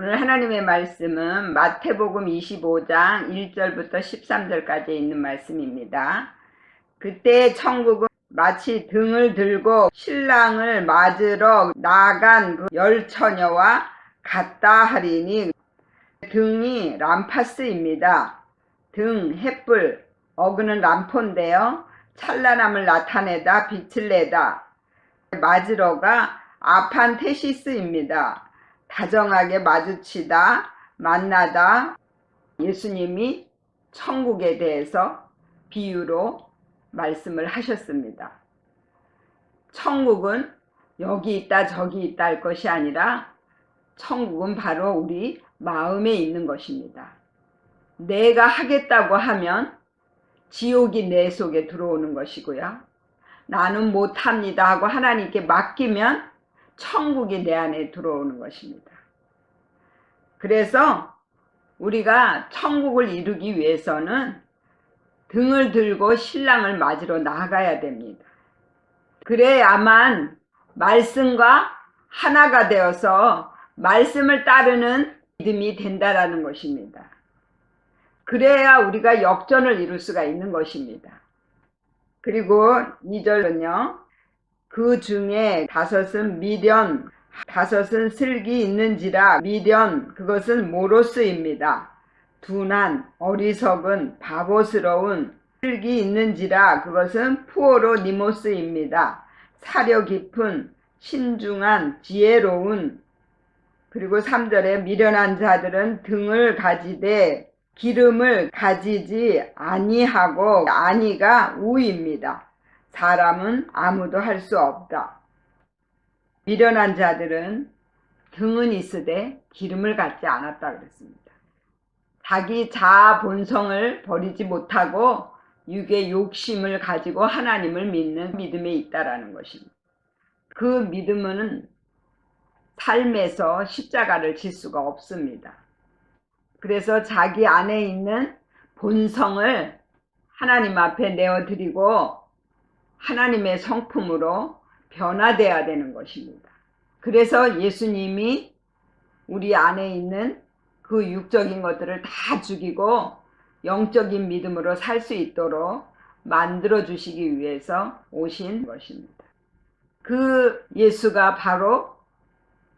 오늘 하나님의 말씀은 마태복음 25장 1절부터 13절까지 있는 말씀입니다. 그때 천국은 마치 등을 들고 신랑을 맞으러 나간 그 열처녀와 같다 하리니 등이 람파스입니다. 등, 햇불, 어그는 람포인데요. 찬란함을 나타내다 빛을 내다. 맞으러가 아판테시스입니다. 다정하게 마주치다, 만나다 예수님이 천국에 대해서 비유로 말씀을 하셨습니다. 천국은 여기 있다 저기 있다 할 것이 아니라 천국은 바로 우리 마음에 있는 것입니다. 내가 하겠다고 하면 지옥이 내 속에 들어오는 것이고요. 나는 못합니다 하고 하나님께 맡기면 천국이 내 안에 들어오는 것입니다. 그래서 우리가 천국을 이루기 위해서는 등을 들고 신랑을 맞으러 나가야 됩니다. 그래야만 말씀과 하나가 되어서 말씀을 따르는 믿음이 된다라는 것입니다. 그래야 우리가 역전을 이룰 수가 있는 것입니다. 그리고 2절은요. 그 중에 다섯은 미련, 다섯은 슬기 있는지라 미련, 그것은 모로스입니다. 둔한, 어리석은, 바보스러운, 슬기 있는지라 그것은 푸오로 니모스입니다. 사려 깊은, 신중한, 지혜로운, 그리고 3절에 미련한 자들은 등을 가지되 기름을 가지지 아니하고 아니가 우입니다. 사람은 아무도 할 수 없다. 미련한 자들은 등은 있으되 기름을 갖지 않았다 그랬습니다. 자기 자아 본성을 버리지 못하고 육의 욕심을 가지고 하나님을 믿는 믿음에 있다라는 것입니다. 그 믿음은 삶에서 십자가를 질 수가 없습니다. 그래서 자기 안에 있는 본성을 하나님 앞에 내어드리고 하나님의 성품으로 변화돼야 되는 것입니다. 그래서 예수님이 우리 안에 있는 그 육적인 것들을 다 죽이고 영적인 믿음으로 살 수 있도록 만들어 주시기 위해서 오신 것입니다. 그 예수가 바로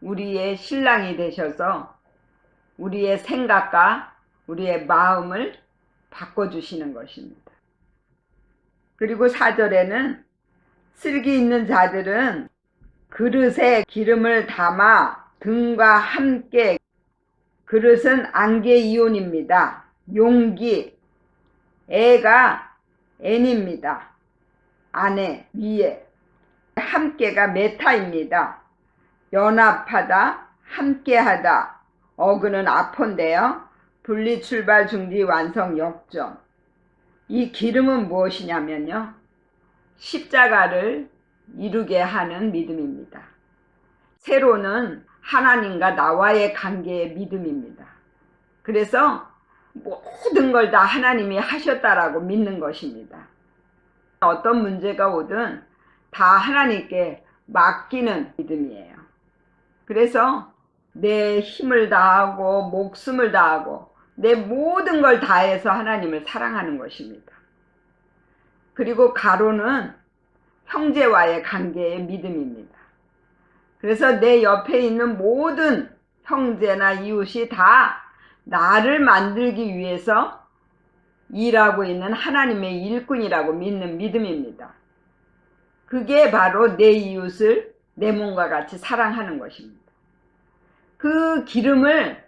우리의 신랑이 되셔서 우리의 생각과 우리의 마음을 바꿔주시는 것입니다. 그리고 4절에는 슬기 있는 자들은 그릇에 기름을 담아 등과 함께 그릇은 안개 이온입니다. 용기, 애가 N입니다. 안에, 위에. 함께가 메타입니다. 연합하다, 함께하다. 어그는 아폰데요. 분리 출발 중지 완성 역전. 이 기름은 무엇이냐면요. 십자가를 이루게 하는 믿음입니다. 세로는 하나님과 나와의 관계의 믿음입니다. 그래서 모든 걸 다 하나님이 하셨다라고 믿는 것입니다. 어떤 문제가 오든 다 하나님께 맡기는 믿음이에요. 그래서 내 힘을 다하고 목숨을 다하고 내 모든 걸 다해서 하나님을 사랑하는 것입니다. 그리고 가로는 형제와의 관계의 믿음입니다. 그래서 내 옆에 있는 모든 형제나 이웃이 다 나를 만들기 위해서 일하고 있는 하나님의 일꾼이라고 믿는 믿음입니다. 그게 바로 내 이웃을 내 몸과 같이 사랑하는 것입니다. 그 기름을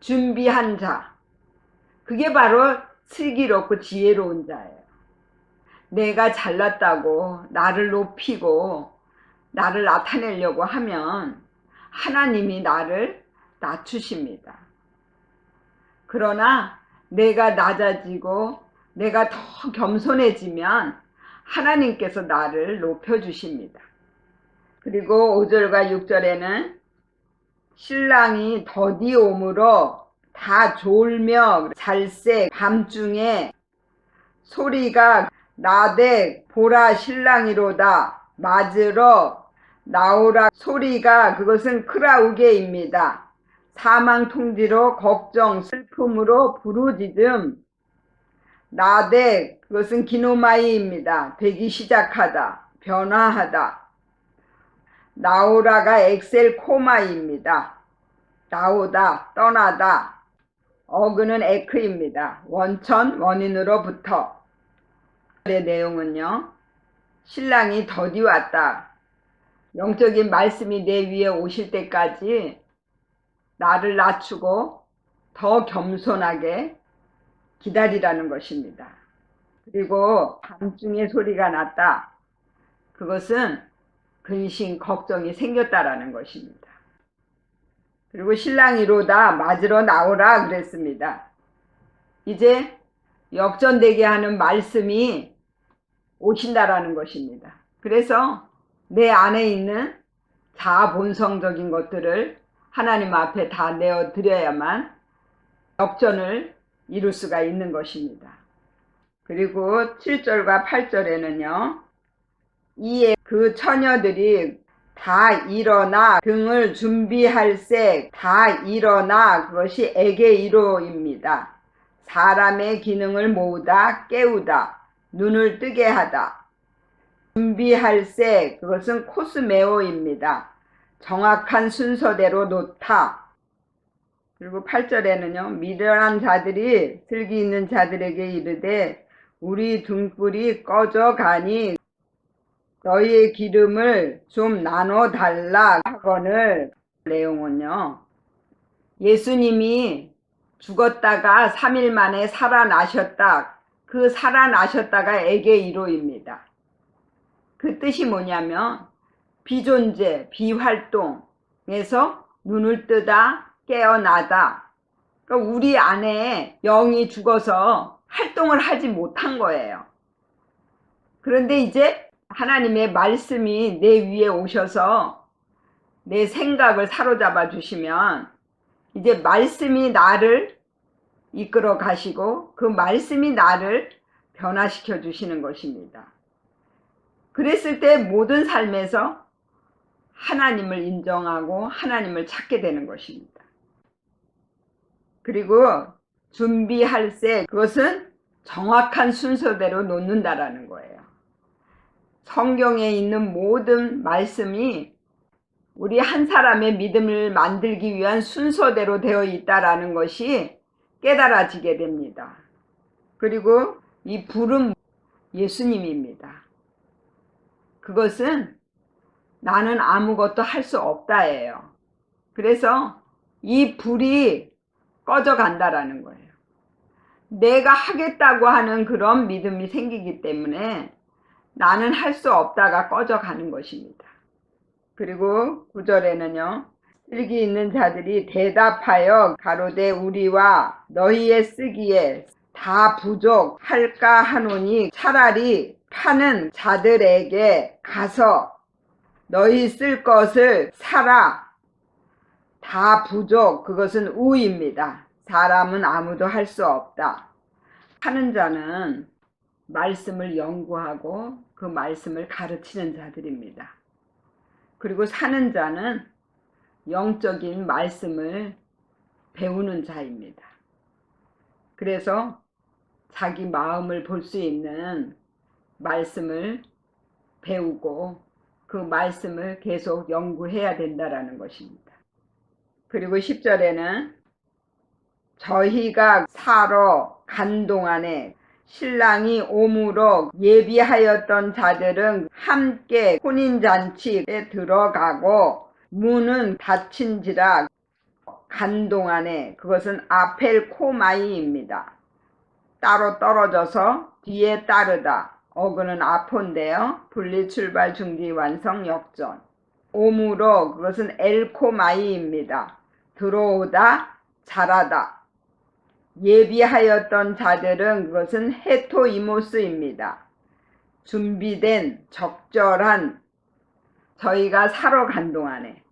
준비한 자, 그게 바로 슬기롭고 지혜로운 자예요. 내가 잘났다고 나를 높이고 나를 나타내려고 하면 하나님이 나를 낮추십니다. 그러나 내가 낮아지고 내가 더 겸손해지면 하나님께서 나를 높여주십니다. 그리고 5절과 6절에는 신랑이 더디 오므로 다 졸며 잘새 밤중에 소리가 나대 보라 신랑이로다 맞으러 나오라 소리가 그것은 크라우게입니다. 사망 통지로 걱정, 슬픔으로 부르짖음, 나대, 그것은 기노마이입니다. 되기 시작하다, 변화하다. 나오라가 엑셀 코마이입니다. 나오다, 떠나다. 어그는 에크입니다. 원천, 원인으로부터. 의 내용은요. 신랑이 더디 왔다. 영적인 말씀이 내 위에 오실 때까지 나를 낮추고 더 겸손하게 기다리라는 것입니다. 그리고 밤중에 소리가 났다. 그것은 근심, 걱정이 생겼다라는 것입니다. 그리고 신랑이로다 맞으러 나오라 그랬습니다. 이제 역전되게 하는 말씀이 오신다라는 것입니다. 그래서 내 안에 있는 자본성적인 것들을 하나님 앞에 다 내어 드려야만 역전을 이룰 수가 있는 것입니다. 그리고 7절과 8절에는요, 이에 그 처녀들이 다 일어나 등을 준비할세 다 일어나 그것이 에게이로입니다. 사람의 기능을 모으다 깨우다 눈을 뜨게 하다 준비할세 그것은 코스메오입니다. 정확한 순서대로 놓다. 그리고 8절에는요. 미련한 자들이 슬기 있는 자들에게 이르되 우리 등불이 꺼져 가니 너희의 기름을 좀 나눠 달라 하거늘 내용은요. 예수님이 죽었다가 3일 만에 살아나셨다. 그 살아나셨다가 에게 이로입니다. 그 뜻이 뭐냐면 비존재, 비활동에서 눈을 뜨다, 깨어나다. 그러니까 우리 안에 영이 죽어서 활동을 하지 못한 거예요. 그런데 이제 하나님의 말씀이 내 위에 오셔서 내 생각을 사로잡아 주시면 이제 말씀이 나를 이끌어 가시고 그 말씀이 나를 변화시켜 주시는 것입니다. 그랬을 때 모든 삶에서 하나님을 인정하고 하나님을 찾게 되는 것입니다. 그리고 준비할세 그것은 정확한 순서대로 놓는다라는 거예요. 성경에 있는 모든 말씀이 우리 한 사람의 믿음을 만들기 위한 순서대로 되어 있다라는 것이 깨달아지게 됩니다. 그리고 이 불은 예수님입니다. 그것은 나는 아무것도 할 수 없다예요. 그래서 이 불이 꺼져 간다라는 거예요. 내가 하겠다고 하는 그런 믿음이 생기기 때문에 나는 할 수 없다가 꺼져 가는 것입니다. 그리고 구절에는요. 슬기 있는 자들이 대답하여 가로되 우리와 너희의 쓰기에 다 부족할까 하노니 차라리 파는 자들에게 가서 너희 쓸 것을 사라. 다 부족, 그것은 우입니다. 사람은 아무도 할 수 없다. 하는 자는 말씀을 연구하고 그 말씀을 가르치는 자들입니다. 그리고 사는 자는 영적인 말씀을 배우는 자입니다. 그래서 자기 마음을 볼 수 있는 말씀을 배우고 그 말씀을 계속 연구해야 된다라는 것입니다. 그리고 10절에는 저희가 사러 간 동안에 신랑이 오므로 예비하였던 자들은 함께 혼인잔치에 들어가고 문은 닫힌지라 간 동안에 그것은 아펠코마이입니다. 따로 떨어져서 뒤에 따르다. 어그는 아포인데요. 분리 출발 중지 완성 역전. 오므로 그것은 엘코마이입니다. 들어오다 잘하다. 예비하였던 자들은 그것은 헤토이모스입니다. 준비된 적절한 저희가 사러 간 동안에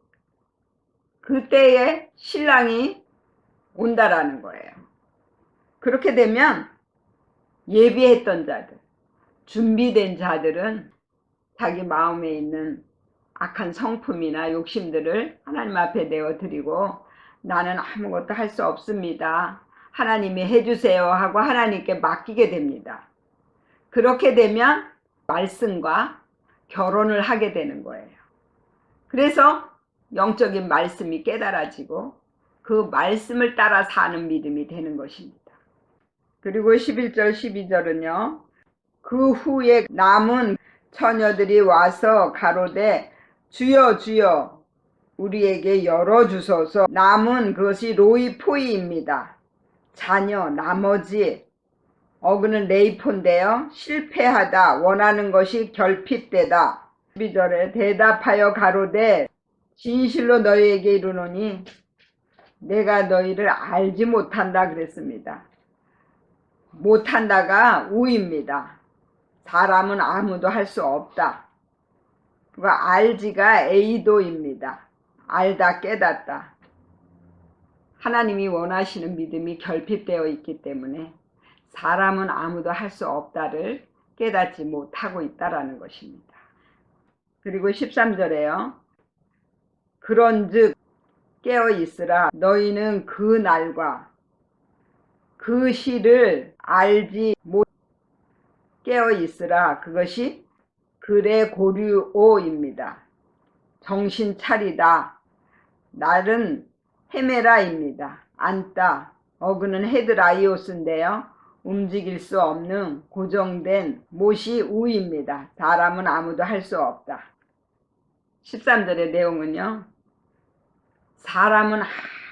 그때에 신랑이 온다라는 거예요. 그렇게 되면 예비했던 자들, 준비된 자들은 자기 마음에 있는 악한 성품이나 욕심들을 하나님 앞에 내어드리고 나는 아무것도 할 수 없습니다. 하나님이 해주세요 하고 하나님께 맡기게 됩니다. 그렇게 되면 말씀과 결혼을 하게 되는 거예요. 그래서 영적인 말씀이 깨달아지고 그 말씀을 따라 사는 믿음이 되는 것입니다. 그리고 11절, 12절은요. 그 후에 남은 처녀들이 와서 가로되 주여 주여 우리에게 열어주소서 남은 그것이 로이포이입니다. 자녀 나머지 어그는 레이포인데요. 실패하다 원하는 것이 결핍되다. 12절에 대답하여 가로되 진실로 너희에게 이르노니 내가 너희를 알지 못한다 그랬습니다. 못한다가 우입니다. 사람은 아무도 할 수 없다. 그가 알지가 에이도입니다. 알다 깨닫다. 하나님이 원하시는 믿음이 결핍되어 있기 때문에 사람은 아무도 할 수 없다를 깨닫지 못하고 있다라는 것입니다. 그리고 13절에요. 그런즉 깨어 있으라 너희는 그 날과 그 시를 알지 못 깨어 있으라 그것이 글의 고류오입니다. 정신 차리다. 날은 헤메라입니다. 안따. 어그는 헤드라이오스인데요. 움직일 수 없는 고정된 못이 우입니다. 사람은 아무도 할 수 없다. 13절의 내용은요. 사람은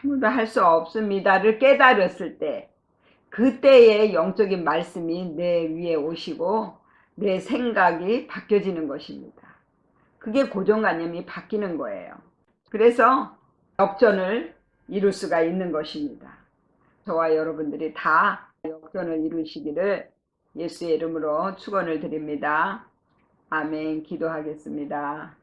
아무도 할 수 없습니다를 깨달았을 때 그때의 영적인 말씀이 내 위에 오시고 내 생각이 바뀌어지는 것입니다. 그게 고정관념이 바뀌는 거예요. 그래서 역전을 이룰 수가 있는 것입니다. 저와 여러분들이 다 역전을 이루시기를 예수의 이름으로 축원을 드립니다. 아멘 기도하겠습니다.